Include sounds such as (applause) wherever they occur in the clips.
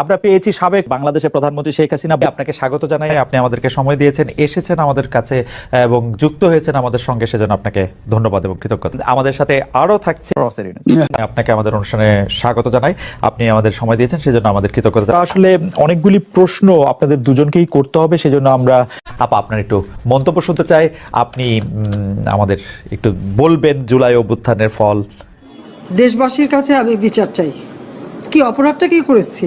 আমরা পেয়েছি সাবেক বাংলাদেশের প্রধানমন্ত্রী শেখ হাসিনা। আপনাকে স্বাগত জানাই আপনি আমাদেরকে সময় দিয়েছেন এসেছেন আমাদের কাছে এবং যুক্ত হয়েছেন আমাদের সঙ্গে সেজন্য আপনাকে ধন্যবাদ এবং কৃতজ্ঞতা। আমাদের সাথে আরও থাকছে (laughs) আপনাকে আমাদের অনুষ্ঠানে স্বাগত জানাই আপনি আমাদের সময় দিয়েছেন সেজন্য আমাদের কৃতজ্ঞতা। আসলে অনেকগুলি প্রশ্ন আপনাদের দুজনকেই করতে হবে সেজন্য আমরা আপা আপনার একটু মন্তব্য শুনতে চাই। আপনি আমাদের একটু বলবেন জুলাই অভ্যুত্থানের ফল। দেশবাসীর কাছে আমি বিচার চাই। কি অপরাধটা কি করেছি?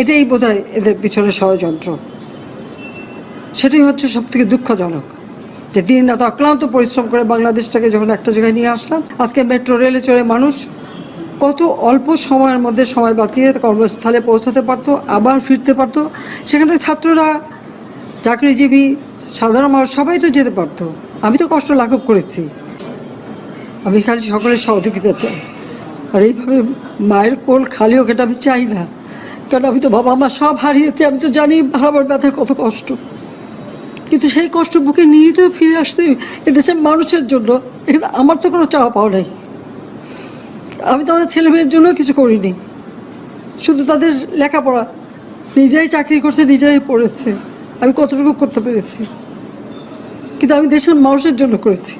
এটাই বোধহয় এদের পিছনে ষড়যন্ত্র। সেটাই হচ্ছে সব থেকে দুঃখজনক যে দিন রাত অক্লান্ত পরিশ্রম করে বাংলাদেশটাকে যখন একটা জায়গায় নিয়ে আসলাম, আজকে মেট্রো রেলে চড়ে মানুষ কত অল্প সময়ের মধ্যে সময় বাঁচিয়ে কর্মস্থলে পৌঁছাতে পারতো, আবার ফিরতে পারতো। সেখানে ছাত্ররা, চাকরিজীবী, সাধারণ মানুষ, সবাই তো যেতে পারতো। আমি তো কষ্ট লাঘব করেছি। আমি খালি সকলের সহযোগিতা চাই। আর এইভাবে মায়ের কোল খালি হোক এটা আমি চাই না। কারণ আমি তো বাবা আমার সব হারিয়েছি, আমি তো জানি হারাবার ব্যথা কত কষ্ট। কিন্তু সেই কষ্ট বুকে নিয়ে তো ফিরে আসতে এদেশের মানুষের জন্য। এখানে আমার তো কোনো চাওয়া পাওয়া নাই। আমি তো আমাদের ছেলে মেয়ের জন্য কিছু করিনি। শুধু তাদের লেখাপড়া। নিজেরাই চাকরি করছে নিজেরাই পড়েছে। আমি কতটুকু করতে পেরেছি। কিন্তু আমি দেশের মানুষের জন্য করেছি।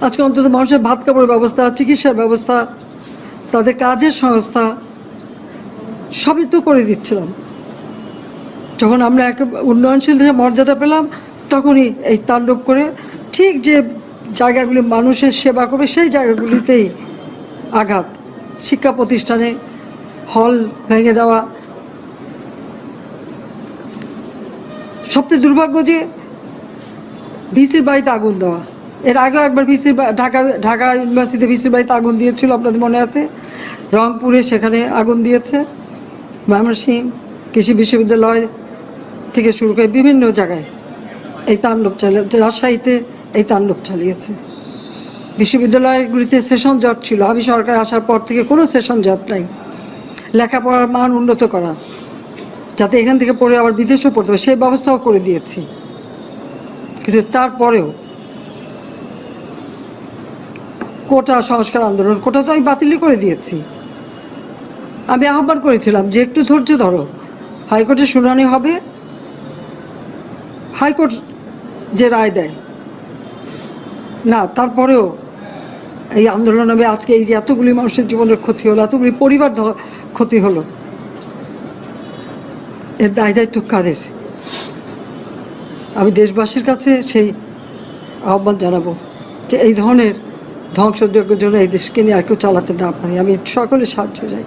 আজকে অন্তত মানুষের ভাত কাপড়ের ব্যবস্থা, চিকিৎসার ব্যবস্থা, তাদের কাজের সংস্থা সবই তো করে দিচ্ছিলাম। যখন আমরা এক উন্নয়নশীল দেশে মর্যাদা পেলাম, তখনই এই তাণ্ডব করে ঠিক যে জায়গাগুলি মানুষের সেবা করবে, সেই জায়গাগুলিতেই আঘাত। শিক্ষা প্রতিষ্ঠানে হল ভেঙে দেওয়া। সবচেয়ে দুর্ভাগ্য যে ভিসির বাড়িতে আগুন দেওয়া। এর আগেও একবার ভিসির ঢাকা ঢাকা ইউনিভার্সিটিতে ভিসির বাড়িতে আগুন দিয়েছিল, আপনাদের মনে আছে? রংপুরে সেখানে আগুন দিয়েছে। ময়মনসিং কৃষি বিশ্ববিদ্যালয় থেকে শুরু করে বিভিন্ন জায়গায় এই তাণ্ডব চালিয়েছে রাজশাহীতে এই তাণ্ডব চালিয়েছে। বিশ্ববিদ্যালয়গুলিতে সেশন জট ছিল। আমি সরকার আসার পর থেকে কোনো সেশন জট নাই। লেখাপড়ার মান উন্নত করা, যাতে এখান থেকে পড়ে আবার বিদেশেও পড়তে হবে সেই ব্যবস্থাও করে দিয়েছি। কিন্তু তারপরেও কোটা সংস্কার আন্দোলন, কোটা তো আমি বাতিলই করে দিয়েছি। আমি আহ্বান করেছিলাম যে একটু ধৈর্য ধরো। হাইকোর্টে শুনানি হবে। হাইকোর্ট যে রায় দেয়। না, তারপরেও এই আন্দোলন হবে আজকে এই যে এতগুলি মানুষের জীবনের ক্ষতি হলো, এতগুলি পরিবার ক্ষতি হলো। এর দায় দায়িত্ব কাদের? আমি দেশবাসীর কাছে সেই আহ্বান জানাব যে এই ধরনের ধ্বংসযজ্ঞের জন্য এই দেশকে নিয়ে আর কেউ চালাতে না পারি। আমি সকলে সাহায্য চাই।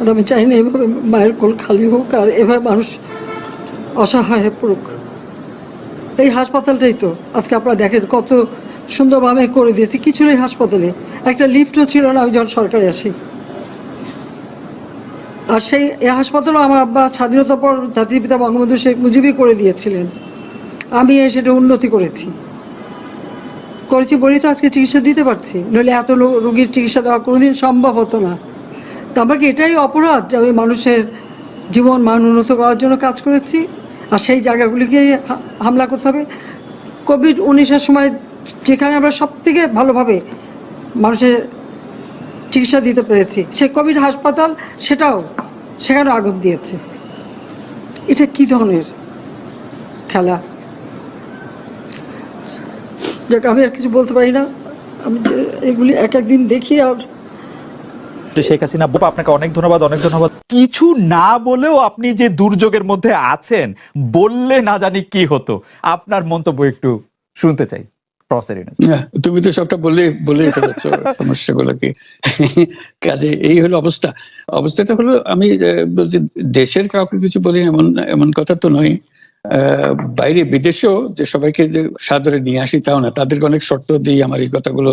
আর আমি চাই না এভাবে মায়ের কোল খালি হোক আর এভাবে মানুষ অসহায় হয়ে পড়ুক। এই হাসপাতালটাই তো। আজকে আপনারা দেখেন কত সুন্দরভাবে করে দিয়েছি। কিছু নেই হাসপাতালে। একটা লিফটও ছিল না, আমি যখন সরকারে আসি। আর সেই এই হাসপাতালও আমার আব্বা স্বাধীনতার পর জাতির পিতা বঙ্গবন্ধু শেখ মুজিবই করে দিয়েছিলেন। আমি সেটা উন্নতি করেছি। করেছি বলেই তো আজকে চিকিৎসা দিতে পারছি। নইলে এত রোগীর চিকিৎসা দেওয়া কোনোদিন সম্ভব হতো না। তো আমার কি এটাই অপরাধ যে আমি মানুষের জীবন মান উন্নত করার জন্য কাজ করেছি? আর সেই জায়গাগুলিকে হামলা করতে হবে। কোভিড উনিশের সময় যেখানে আমরা সব থেকে ভালোভাবে মানুষের চিকিৎসা দিতে পেরেছি, সেই কোভিড হাসপাতাল সেটাও সেখানে আগুন দিয়েছে। এটা কি ধরনের খেলা? যাক, আমি আর কিছু বলতে পারি না। আমি এগুলি এক একদিন দেখি আর শেখ হাসিনা বাবা, আপনাকে অনেক ধন্যবাদ অনেক ধন্যবাদ। কিছু না বলেও আপনি যে দুর্যোগের মধ্যে আছেন বললে না জানি কি হতো। আপনার মন্তব্য একটু শুনতে চাই। হ্যাঁ, তুমি তো সবটা বলে বলে ফেলেছো সমস্যাগুলোকে। কাজে এই হলো অবস্থা। অবস্থাটা হলো আমি বলছি দেশের কাউকে কিছু বলি এমন এমন কথা তো নয়। বাইরে বিদেশেও যে সবাইকে যে সাদরে নিয়ে আসি তাও না তাদেরকে অনেক শর্ত দিই আমার এই কথাগুলো।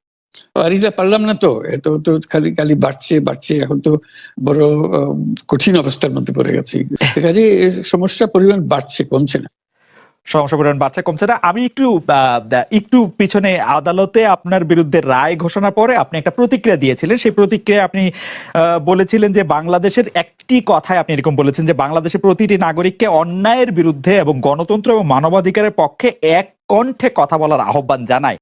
আর এটা পারলাম না তো, এত তো খালি খালি বাড়ছে বাড়ছে, এখন তো বড় কঠিন অবস্থার মধ্যে পড়ে গেছি। কাজে সমস্যা পরিমাণ বাড়ছে, কমছে না। কমছে না। আমি একটু একটু পিছনে আদালতে আপনার বিরুদ্ধে রায় ঘোষণার পরে আপনি একটা প্রতিক্রিয়া দিয়েছিলেন। সেই প্রতিক্রিয়া আপনি বলেছিলেন যে বাংলাদেশের একটি কথায় আপনি এরকম বলেছেন যে বাংলাদেশের প্রতিটি নাগরিককে অন্যায়ের বিরুদ্ধে এবং গণতন্ত্র এবং মানবাধিকারের পক্ষে এক কণ্ঠে কথা বলার আহ্বান জানায়।